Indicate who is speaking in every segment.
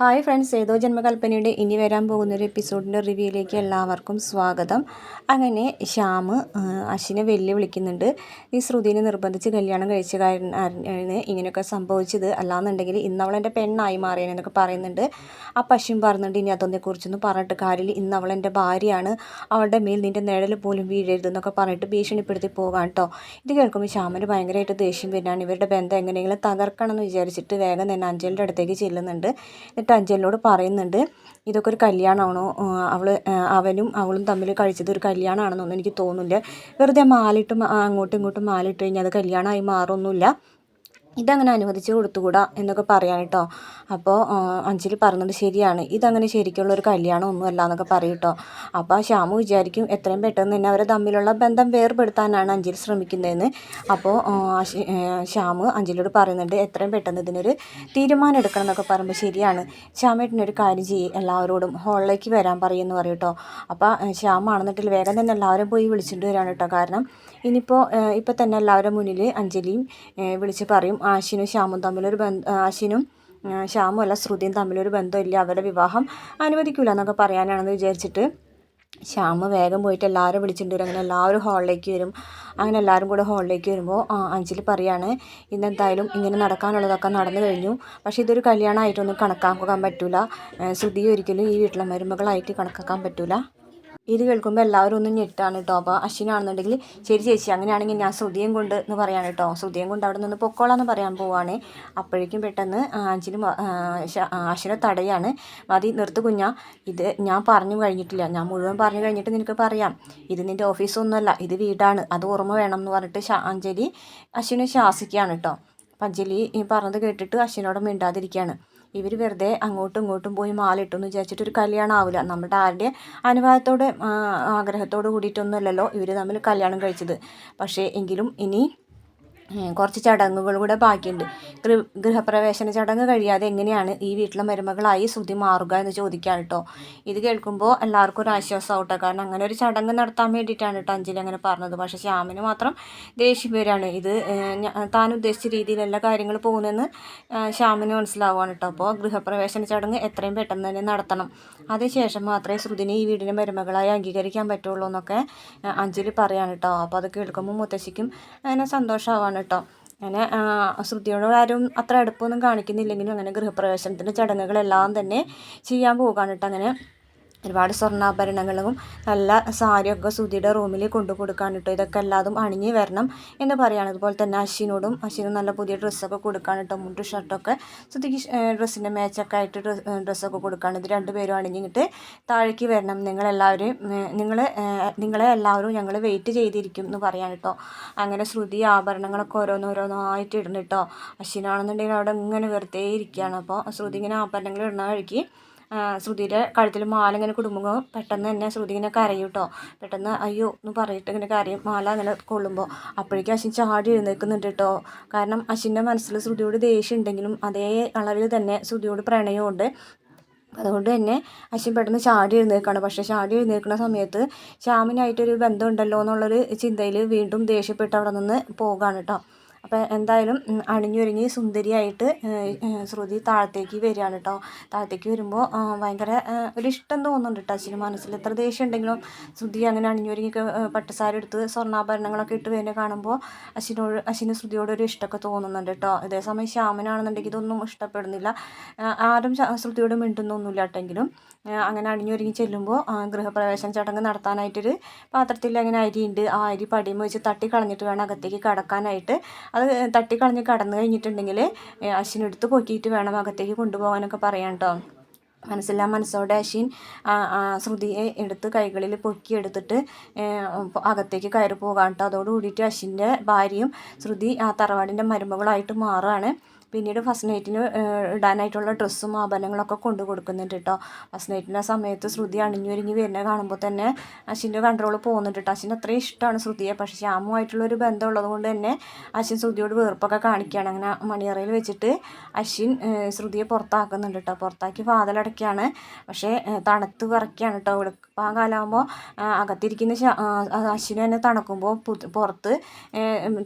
Speaker 1: Hi friends ഏതോ ജന്മകൽപ്പനയുടെ ഇനി വരാൻ പോകുന്ന ഒരു എപ്പിസോഡിന്റെ റിവ്യൂയിലേക്ക് എല്ലാവർക്കും സ്വാഗതം. അങ്ങനെ ശ്യാം അശ്വിനെ വെല്ലുവിളിക്കുന്നുണ്ട് ഈ ശ്രുതിനെ നിർബന്ധിച്ച് കല്യാണം കഴിച്ച കാരണം ഇങ്ങനെയൊക്കെ സംഭവിച്ചത്. അല്ലാന്നുണ്ടെങ്കിൽ ഇന്നവളെന്റെ പെണ്ണായി മാറിയെന്നൊക്കെ പറയുന്നുണ്ട്. ആ പശുവും പറഞ്ഞിട്ട് ഇനി അതൊന്നെക്കുറിച്ചൊന്നും പറഞ്ഞിട്ട് കാര്യമില്ല. ഇന്നവളെന്റെ ഭാര്യയാണ്. അവളുടെ മേൽ നിന്റെ നിഴൽ പോലും വീഴരുതെന്നൊക്കെ പറഞ്ഞിട്ട് ഭീഷണിപ്പെടുത്തി പോകാം കേട്ടോ ഇത് കേൾക്കുമ്പോൾ ശ്യാമിന് ഭയങ്കരമായിട്ട് ദേഷ്യം വരുന്നതാണ് ഇവരുടെ ബന്ധം എങ്ങനെയെങ്കിലും തകർക്കണം എന്ന് വിചാരിച്ചിട്ട് വേഗം തന്നെ അഞ്ചലിന്റെ അടുത്തേക്ക് ചെല്ലുന്നുണ്ട്. എന്നിട്ട് അഞ്ജലിനോട് പറയുന്നുണ്ട് ഇതൊക്കെ ഒരു കല്യാണമാണോ? അവൾ അവനും അവളും തമ്മിൽ കഴിച്ചത് ഒരു കല്യാണമാണെന്നൊന്നും എനിക്ക് തോന്നുന്നില്ല. വെറുതെ മാലിട്ട് അങ്ങോട്ടും ഇങ്ങോട്ടും മാലിട്ട് കഴിഞ്ഞാൽ അത് കല്യാണമായി മാറൊന്നുമില്ല ഇതങ്ങനെ അനുവദിച്ച് കൊടുത്തുകൂടാ എന്നൊക്കെ പറയാൻ കേട്ടോ അപ്പോൾ അഞ്ജലി പറഞ്ഞത് ശരിയാണ്. ഇതങ്ങനെ ശരിക്കുള്ള ഒരു കല്യാണം ഒന്നുമല്ല എന്നൊക്കെ പറയും കേട്ടോ അപ്പോൾ ശ്യാമു വിചാരിക്കും എത്രയും പെട്ടെന്ന് തന്നെ അവരെ തമ്മിലുള്ള ബന്ധം വേർപെടുത്താനാണ് അഞ്ജലി ശ്രമിക്കുന്നതെന്ന്. അപ്പോൾ ശ്യാമു അഞ്ജലിയോട് പറയുന്നുണ്ട് എത്രയും പെട്ടെന്ന് ഇതിനൊരു തീരുമാനം എടുക്കണം എന്നൊക്കെ പറയുമ്പോൾ ശരിയാണ്. ശ്യാമേട്ടനൊരു കാര്യം ചെയ്യും എല്ലാവരോടും ഹോളിലേക്ക് വരാൻ പറയുമെന്ന് പറയും കേട്ടോ അപ്പോൾ ശ്യാമാണെന്നിട്ടിൽ വേഗം തന്നെ എല്ലാവരും പോയി വിളിച്ചിട്ട് വരാണ് കേട്ടോ കാരണം ഇനിയിപ്പോൾ ഇപ്പോൾ തന്നെ എല്ലാവരുടെ മുന്നിൽ അഞ്ജലിയും വിളിച്ച് പറയും ആശിനും ശ്യാമും തമ്മിലൊരു ബന്ധ ആശിനും ശ്യാമും അല്ല ശ്രുതിയും തമ്മിലൊരു ബന്ധമില്ല അവരുടെ വിവാഹം അനുവദിക്കില്ല എന്നൊക്കെ പറയാനാണെന്ന് വിചാരിച്ചിട്ട് ശ്യാമ് വേഗം പോയിട്ട് എല്ലാവരും വിളിച്ചിട്ട് വരും. അങ്ങനെ എല്ലാവരും ഹാളിലേക്ക് വരും. അങ്ങനെ എല്ലാവരും കൂടെ ഹാളിലേക്ക് വരുമ്പോൾ അഞ്ജലി പറയാണ് ഇന്നെന്തായാലും ഇങ്ങനെ നടക്കാനുള്ളതൊക്കെ നടന്നു കഴിഞ്ഞു. പക്ഷേ ഇതൊരു കല്യാണമായിട്ടൊന്നും കണക്കാക്കാൻ പറ്റില്ല ശ്രുതി ഒരിക്കലും ഈ വീട്ടിലെ മരുമകളായിട്ട് കണക്കാക്കാൻ പറ്റില്ല ഇത് കേൾക്കുമ്പോൾ എല്ലാവരും ഒന്ന് ഞെട്ടാണ് കേട്ടോ അപ്പോൾ അശ്വിനാണെന്നുണ്ടെങ്കിൽ ശരി ചേച്ചി അങ്ങനെയാണെങ്കിൽ ഞാൻ ശ്രുതിയും കൊണ്ട് എന്ന് പറയാണ് കേട്ടോ ശ്രുതിയും കൊണ്ട് അവിടെ നിന്ന് പൊക്കോളാന്ന് പറയാൻ പോവാണ്. അപ്പോഴേക്കും പെട്ടെന്ന് അഞ്ചിന് അശ്വിനെ തടയാണ്. മതി നിർത്തു കുഞ്ഞ. ഇത് ഞാൻ പറഞ്ഞു കഴിഞ്ഞിട്ടില്ല. ഞാൻ മുഴുവൻ പറഞ്ഞു കഴിഞ്ഞിട്ട് നിനക്ക് പറയാം. ഇത് നിന്റെ ഓഫീസൊന്നുമല്ല. ഇത് വീടാണ്. അത് ഓർമ്മ വേണം എന്ന് പറഞ്ഞിട്ട് അഞ്ജലി അശ്വിനെ ശാസിക്കുകയാണ് കേട്ടോ അപ്പം അഞ്ജലി പറഞ്ഞത് കേട്ടിട്ട് അശ്വിനോട് മിണ്ടാതിരിക്കുകയാണ് ഇവർ വെറുതെ അങ്ങോട്ടും ഇങ്ങോട്ടും പോയി മാലിട്ടു എന്ന് വിചാരിച്ചിട്ട് ഒരു കല്യാണം ആവില്ല നമ്മുടെ ആരുടെ അനുവാദത്തോടെ ആഗ്രഹത്തോട് കൂടിയിട്ടൊന്നുമല്ലല്ലോ ഇവർ തമ്മിൽ കല്യാണം കഴിച്ചത്. പക്ഷേ എങ്കിലും ഇനി കുറച്ച് ചടങ്ങുകൾ കൂടെ ബാക്കിയുണ്ട്. ഗൃഹപ്രവേശന ചടങ്ങ് കഴിയാതെ എങ്ങനെയാണ് ഈ വീട്ടിലെ മരുമകളായി ശ്രുതി മാറുക എന്ന് ചോദിക്കാം കേട്ടോ ഇത് കേൾക്കുമ്പോൾ എല്ലാവർക്കും ഒരു ആശ്വാസമാവട്ടെ കാരണം അങ്ങനെ ഒരു ചടങ്ങ് നടത്താൻ വേണ്ടിയിട്ടാണ് കേട്ടോ അഞ്ജലി അങ്ങനെ പറഞ്ഞത്. പക്ഷേ ശ്യാമിന് മാത്രം ദേഷ്യം പേരാണ് ഇത് താൻ ഉദ്ദേശിച്ച രീതിയിലല്ല കാര്യങ്ങൾ പോകുന്നതെന്ന് ശ്യാമിന് മനസ്സിലാവുകയാണ് കേട്ടോ അപ്പോൾ ഗൃഹപ്രവേശന ചടങ്ങ് എത്രയും പെട്ടെന്ന് തന്നെ നടത്തണം. അതിനുശേഷം മാത്രമേ ശ്രുതിനെ ഈ വീടിന്റെ മരുമകളായി അംഗീകരിക്കാൻ പറ്റുള്ളൂ എന്നൊക്കെ അഞ്ജലി പറയാണ് കേട്ടോ അപ്പോൾ അത് കേൾക്കുമ്പോൾ മുത്തശ്ശിക്കും അങ്ങനെ സന്തോഷമാവാണ് കേട്ടോ. അങ്ങനെ ശ്രുതിയോട് ആരും അത്ര അടുപ്പമൊന്നും കാണിക്കുന്നില്ലെങ്കിലും അങ്ങനെ ഗൃഹപ്രവേശനത്തിന്റെ ചടങ്ങുകളെല്ലാം തന്നെ ചെയ്യാൻ പോകാൻ കേട്ടോ. അങ്ങനെ ഒരുപാട് സ്വർണാഭരണങ്ങളും നല്ല സാരിയൊക്കെ സുധിയുടെ റൂമിൽ കൊണ്ടു കൊടുക്കാൻ കേട്ടോ ഇതൊക്കെ എല്ലാതും അണിഞ്ഞ് വരണം എന്ന് പറയുകയാണ് അതുപോലെ തന്നെ അശ്വിനോടും അശ്വിനും നല്ല പുതിയ ഡ്രസ്സൊക്കെ കൊടുക്കാൻ കേട്ടോ മുണ്ടും ഷർട്ടൊക്കെ സുധിക്ക് ഡ്രസ്സിന്റെ മാച്ചൊക്കെ ആയിട്ട് ഡ്രസ്സൊക്കെ കൊടുക്കുകയാണ് ഇത് രണ്ടുപേരും അണിഞ്ഞിട്ട് താഴേക്ക് വരണം. നിങ്ങളെല്ലാവരും നിങ്ങൾ നിങ്ങളെ എല്ലാവരും ഞങ്ങൾ വെയിറ്റ് ചെയ്തിരിക്കും എന്ന് പറയാൻ കേട്ടോ. അങ്ങനെ ശ്രുതി ആഭരണങ്ങളൊക്കെ ഓരോന്നോരോന്നായിട്ട് ഇടണം കേട്ടോ. അശ്വിനാണെന്നുണ്ടെങ്കിൽ അവിടെ ഇങ്ങനെ വെറുതെ ഇരിക്കുകയാണ്. അപ്പോൾ ശ്രുതി ഇങ്ങനെ ആഭരണങ്ങൾ ഇടുന്ന വഴിക്ക് ശ്രുതിയുടെ കഴുത്തിൽ മാല ഇങ്ങനെ കുടുങ്ങുമ്പോൾ പെട്ടെന്ന് തന്നെ ശ്രുതി ഇങ്ങനെ കരയും കേട്ടോ പെട്ടെന്ന് അയ്യോ എന്ന് പറഞ്ഞിട്ട് ഇങ്ങനെ കരയും. മാല അങ്ങനെ കൊള്ളുമ്പോൾ അപ്പോഴേക്കും അശ്വിൻ ചാടി എഴുന്നേൽക്കുന്നുണ്ട് കേട്ടോ കാരണം അശ്വിന്റെ മനസ്സിൽ ശ്രുതിയോട് ദേഷ്യം ഉണ്ടെങ്കിലും അതേ അളവിൽ തന്നെ ശ്രുതിയോട് പ്രണയമുണ്ട് അതുകൊണ്ട് തന്നെ അശ്വിൻ പെട്ടെന്ന് ചാടി എഴുന്നേൽക്കുകയാണ് പക്ഷേ ചാടി എഴുന്നേൽക്കുന്ന സമയത്ത് ശ്യാമിനായിട്ടൊരു ബന്ധമുണ്ടല്ലോ എന്നുള്ളൊരു ചിന്തയിൽ വീണ്ടും ദേഷ്യപ്പെട്ട് അവിടെ നിന്ന് പോകുകയാണ് കേട്ടോ അപ്പോൾ എന്തായാലും അണിഞ്ഞൊരുങ്ങി സുന്ദരിയായിട്ട് ശ്രുതി താഴത്തേക്ക് വരികയാണ് കേട്ടോ താഴത്തേക്ക് വരുമ്പോൾ ഭയങ്കര ഒരു ഇഷ്ടം തോന്നുന്നുണ്ട് കേട്ടോ അച്ഛന് മനസ്സിൽ എത്ര ദേഷ്യം ഉണ്ടെങ്കിലും ശ്രുതി അങ്ങനെ അണിഞ്ഞൊരുങ്ങി പട്ടുസാരി എടുത്ത് സ്വർണാഭരണങ്ങളൊക്കെ ഇട്ട് വരുന്നത് കാണുമ്പോൾ അശ്വിനോട് അശ്വിന് ശ്രുതിയോട് ഒരു ഇഷ്ടമൊക്കെ തോന്നുന്നുണ്ട് കേട്ടോ അതേസമയം ശ്യാമനാണെന്നുണ്ടെങ്കിൽ ഇതൊന്നും ഇഷ്ടപ്പെടുന്നില്ല. ആരും ശ്രുതിയോട് മിണ്ടുന്നൊന്നുമില്ല കേട്ടെങ്കിലും അങ്ങനെ അണിഞ്ഞൊരുങ്ങി ചെല്ലുമ്പോൾ ഗൃഹപ്രവേശന ചടങ്ങ് നടത്താനായിട്ടൊരു പാത്രത്തിൽ അങ്ങനെ അരിയുണ്ട്. ആ അരി പടിയുമ്പോൾ വെച്ച് തട്ടി കളഞ്ഞിട്ട് വേണം അകത്തേക്ക് കടക്കാനായിട്ട്. അത് തട്ടി തട്ടിക്കളഞ്ഞ് കടന്നു കഴിഞ്ഞിട്ടുണ്ടെങ്കിൽ അശ്വിനെടുത്ത് പൊക്കിയിട്ട് വേണം അകത്തേക്ക് കൊണ്ടുപോകാനൊക്കെ പറയാം കേട്ടോ മനസ്സില്ലാ മനസ്സോടെ അശ്വിൻ ശ്രുതിയെ എടുത്ത് കൈകളിൽ പൊക്കിയെടുത്തിട്ട് അകത്തേക്ക് കയറി പോകാൻ കേട്ടോ അതോടുകൂടിയിട്ട് അശ്വിന്റെ ഭാര്യയും ശ്രുതി ആ തറവാടിന്റെ മരുമകളായിട്ട് മാറുകയാണ് പിന്നീട് ഫസ്റ്റ് നൈറ്റിന് ഇടാനായിട്ടുള്ള ഡ്രസ്സും ആഭരണങ്ങളൊക്കെ കൊണ്ടു കൊടുക്കുന്നുണ്ട് കേട്ടോ ഫസ്റ്റ് നൈറ്റിന്റെ സമയത്ത് ശ്രുതി അണിഞ്ഞൊരുങ്ങി വരുന്നത് കാണുമ്പോൾ തന്നെ അശ്വിന്റെ കൺട്രോൾ പോകുന്നുണ്ട് കേട്ടോ അശ്വിന്റെ അത്രയും ഇഷ്ടമാണ് ശ്രുതിയെ. പക്ഷേ ശ്യാമുമായിട്ടുള്ളൊരു ബന്ധം ഉള്ളത് കൊണ്ട് തന്നെ അശ്വിൻ ശ്രുതിയോട് വെറുപ്പൊക്കെ കാണിക്കുകയാണ്. അങ്ങനെ മണിയറയിൽ വെച്ചിട്ട് അശ്വിൻ ശ്രുതിയെ പുറത്താക്കുന്നുണ്ട് കേട്ടോ പുറത്താക്കി വാതിലടയ്ക്കുകയാണ് പക്ഷേ തണുത്ത് വിറയ്ക്കുകയാണ് കേട്ടോ വെളുപ്പാൻ കാലമാകുമ്പോൾ അകത്തിരിക്കുന്ന അശ്വിനെ തന്നെ തണുക്കുമ്പോൾ പുറത്ത്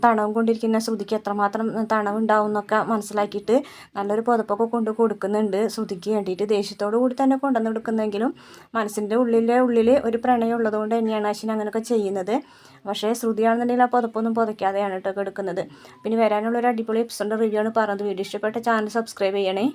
Speaker 1: തണവും കൊണ്ടിരിക്കുന്ന ശ്രുതിക്ക് എത്രമാത്രം തണവുണ്ടാവും എന്നൊക്കെ മനസ്സിലാക്കി മനസ്സിലാക്കിയിട്ട് നല്ലൊരു പുതപ്പൊക്കെ കൊണ്ട് കൊടുക്കുന്നുണ്ട്. ശ്രുതിക്ക് വേണ്ടിയിട്ട് ദേഷ്യത്തോടു കൂടി തന്നെ കൊണ്ടുവന്ന് കൊടുക്കുന്നെങ്കിലും മനസ്സിന്റെ ഉള്ളിലെ ഉള്ളിൽ ഒരു പ്രണയം ഉള്ളതുകൊണ്ട് തന്നെയാണ് അശ്വിൻ അങ്ങനെയൊക്കെ ചെയ്യുന്നത്. പക്ഷേ ശ്രുതിയാണെന്നുണ്ടെങ്കിൽ ആ പുതപ്പൊന്നും പുതയ്ക്കാതെയാണ് കേട്ടോ എടുക്കുന്നത്. പിന്നെ വരാനുള്ള ഒരു അടിപൊളി എപ്പിസോഡിന്റെ റിവ്യൂ ആണ് പറഞ്ഞത്. വീഡിയോ ഇഷ്ടപ്പെട്ട ചാനൽ സബ്സ്ക്രൈബ് ചെയ്യണേ.